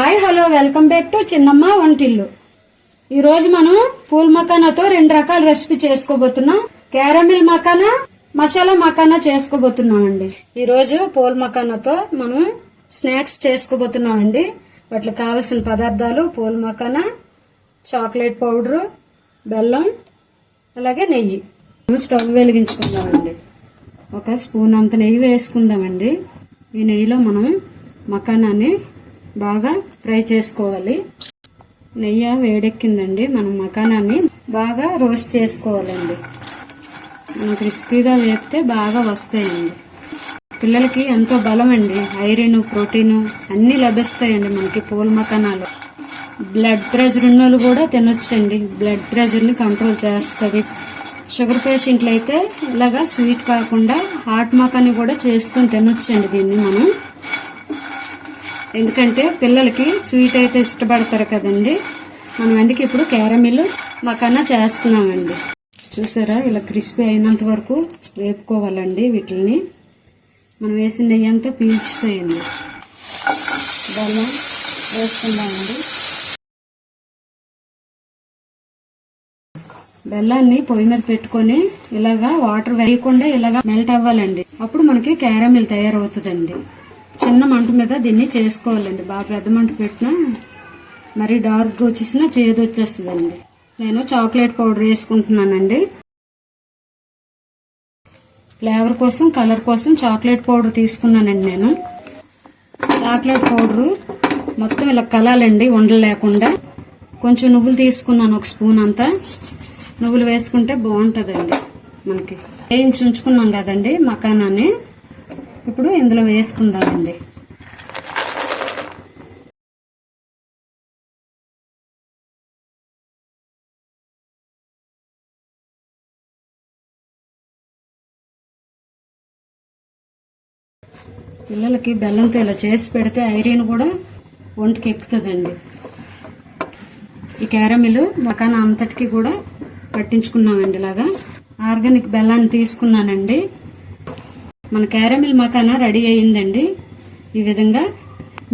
Hi hello welcome back to Chinnamma Vantillu. ఈరోజు మనం pool మకానాతో రెండు రకాల రెసిపీ చేసుకోబోతున్నాం. క్యారమిల్ మకానా మసాలా మకానా చేసుకోబోతున్నామండి. ఈరోజు పూల్ మకానాతో మనం స్నాక్స్ చేసుకోబోతున్నామండి. వాటికి కావలసిన పదార్థాలు పూల్ మకానా చాక్లెట్ పౌడరు బెల్లం అలాగే నెయ్యి. స్టవ్ వెలిగించుకుందామండి. ఒక స్పూన్ అంత నెయ్యి వేసుకుందామండి. ఈ నెయ్యిలో మనం మకానాన్ని బాగా ఫ్రై చేసుకోవాలి. నెయ్యి వేడెక్కిందండి మనం మకానాన్ని. బాగా రోస్ట్ చేసుకోవాలండి. మనం క్రిస్పీగా వేపితే బాగా వస్తాయండి. పిల్లలకి ఎంతో బలం అండి ఐరన్ ప్రోటీన్ అన్నీ లభిస్తాయండి మనకి పూల మకానాలు. బ్లడ్ ప్రెషర్ ఉన్న వాళ్ళు కూడా తినొచ్చండి. బ్లడ్ ప్రెషర్ని కంట్రోల్ చేస్తుంది. షుగర్ పేషెంట్లు అయితే ఇలాగా స్వీట్ కాకుండా హాట్ మకాని కూడా చేసుకొని తినొచ్చండి దీన్ని మనం. ఎందుకంటే పిల్లలకి స్వీట్ అయితే ఇష్టపడతారు కదండి. మనం అందుకే ఇప్పుడు క్యారమిల్ మకానా చేస్తున్నామండి. చూసారా? ఇలా క్రిస్పీ అయినంత వరకు వేపుకోవాలండి వీటిని మనం వేసిన నెయ్యి అంతా పీల్చేసేయండి. బెల్లం వేసుకుందామండి బెల్లాన్ని పొయ్యి మీద పెట్టుకొని ఇలాగా వాటర్ వేయకుండా ఇలాగా మెల్ట్ అవ్వాలండి. అప్పుడు మనకి క్యారమిల్ తయారవుతుందండి. చిన్న మంట మీద దీన్ని చేసుకోవాలండి. బాగా పెద్ద మంట పెట్టినా మరి డార్క్ వచ్చేసినా చేదు వచ్చేస్తుందండి. నేను చాక్లెట్ పౌడర్ వేసుకుంటున్నానండి. ఫ్లేవర్ కోసం కలర్ కోసం చాక్లెట్ పౌడర్ తీసుకున్నానండి నేను. చాక్లెట్ పౌడరు మొత్తం ఇలా కలాలండి ఉండలు లేకుండా. కొంచెం నువ్వులు తీసుకున్నాను ఒక స్పూన్ అంతా. నువ్వులు వేసుకుంటే బాగుంటుందండి మనకి. వేయించి ఉంచుకున్నాం కదండి మకానాన్ని. ఇప్పుడు ఇందులో వేసుకుందామండి. పిల్లలకి బెల్లంతో ఇలా చేసి పెడితే ఐరన్ కూడా ఒంటికి ఎక్కుతుందండి. ఈ క్యారమిలు మకాన అంతటికి కూడా పట్టించుకున్నామండి ఇలాగా. ఆర్గానిక్ బెల్లాన్ని తీసుకున్నానండి. మన క్యారమిల్ మకానా రెడీ అయ్యిందండి. ఈ విధంగా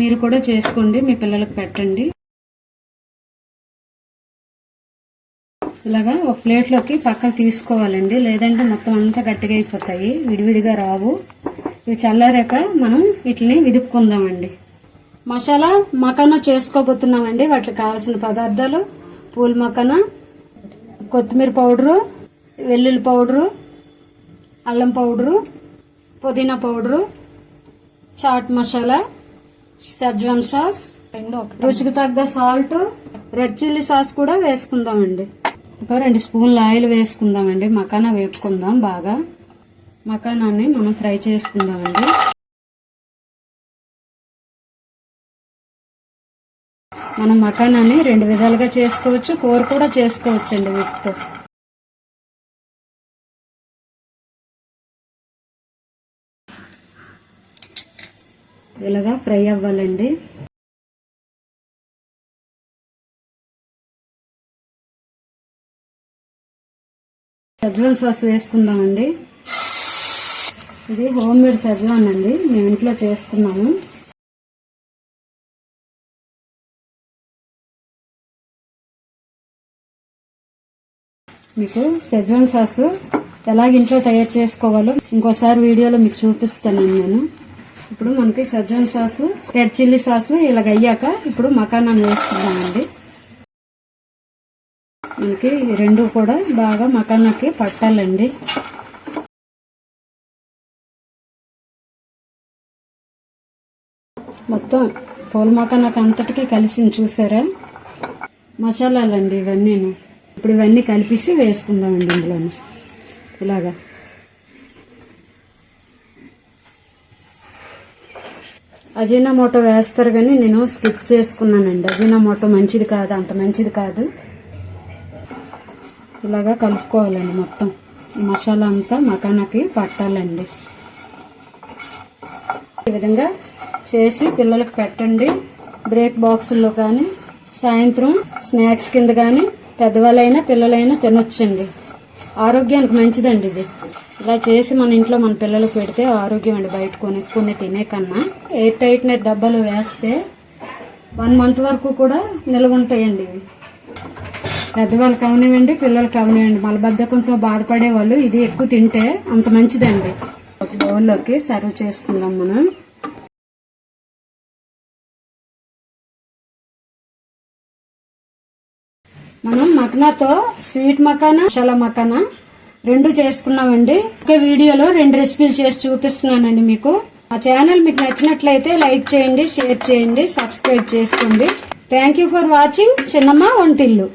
మీరు కూడా చేసుకోండి మీ పిల్లలకు పెట్టండి. ఇలాగా ఒక ప్లేట్లోకి పక్కకు తీసుకోవాలండి. లేదంటే మొత్తం అంతా గట్టిగా అయిపోతాయి విడివిడిగా రావు. ఇవి చల్లారాక మనం వీటిని విదుపుకుందామండి మసాలా మకానా చేసుకోబోతున్నామండి. వాటికి కావాల్సిన పదార్థాలు పూల మకానా కొత్తిమీర పౌడరు వెల్లుల్లి పౌడరు అల్లం పౌడరు పుదీనా powder chaat masala schezwan sauce రుచికి తగ్గ సాల్ట్ రెడ్ చిల్లీ సాస్ కూడా వేసుకుందామండి. ఒక రెండు స్పూన్ల ఆయిల్ వేసుకుందామండి. మకానా వేపుకుందాం బాగా. మకానాన్ని మనం ఫ్రై చేసుకుందామండి. మనం మకానాన్ని రెండు విధాలుగా చేసుకోవచ్చు. కూర కూడా చేసుకోవచ్చు అండి వీటితో ఇలాగా ఫ్రై అవ్వాలండి. సజ్వాన్ సాస్ వేసుకుందామండి. ఇది హోమ్ మేడ్ సజ్వాన్ అండి. మేము ఇంట్లో చేసుకున్నాము. మీకు సెజ్వాన్ సాస్ ఎలాగ ఇంట్లో తయారు చేసుకోవాలో ఇంకోసారి వీడియోలో మీకు చూపిస్తాను నేను. ఇప్పుడు మనకి schezwan sauce red chilli sauce ఇలాగ అయ్యాక ఇప్పుడు మకానాన్ని వేసుకుందామండి. మనకి రెండు కూడా బాగా మకానాకి పట్టాలండి. మొత్తం పూల మకానాకి అంతటికి కలిసింది చూసారా? మసాలాలండి ఇవన్నీ ఇప్పుడు ఇవన్నీ కలిపేసి వేసుకుందామండి ఇందులోని. ఇలాగా. అజీనామోటో వేస్తారు కానీ నేను స్కిప్ చేసుకున్నానండి. అజీనామోటో మంచిది కాదు అంత మంచిది కాదు. ఇలాగా కలుపుకోవాలండి మొత్తం. మసాలా అంతా మకానాకి పట్టాలండి. ఈ విధంగా చేసి పిల్లలకు పెట్టండి. బ్రేక్ బాక్సుల్లో కానీ సాయంత్రం స్నాక్స్ కింద కానీ పెద్దవాళ్ళైనా పిల్లలైనా తినొచ్చండి. ఆరోగ్యానికి మంచిదండి ఇది. ఇలా చేసి మన ఇంట్లో మన పిల్లలకు పెడితే ఆరోగ్యం అండి బయట కొనుక్కుని తినే కన్నా. ఎయిర్ టైట్నెట్ డబ్బాలు వేస్తే వన్ మంత్ వరకు కూడా నిల్వ ఉంటాయండి ఇవి. పెద్దవాళ్ళకి అవనివ్వండి పిల్లలకి అవనివ్వండి. మలబద్ధకంతో బాధపడే వాళ్ళు ఇది ఎక్కువ తింటే అంత మంచిదండి. ఒక బౌల్లోకి సర్వ్ చేసుకుందాం మనం. మనం మకనాతో స్వీట్ మకానా చల మకానా రెండు చేసుకున్నామండి. ఒక వీడియోలో రెండు రెసిపీలు చేసి చూపిస్తున్నానండి మీకు. మా ఛానల్ మీకు నచ్చినట్లయితే లైక్ చేయండి షేర్ చేయండి సబ్స్క్రైబ్ చేసుకోండి. Thank you for watching Chinnamma Vantillu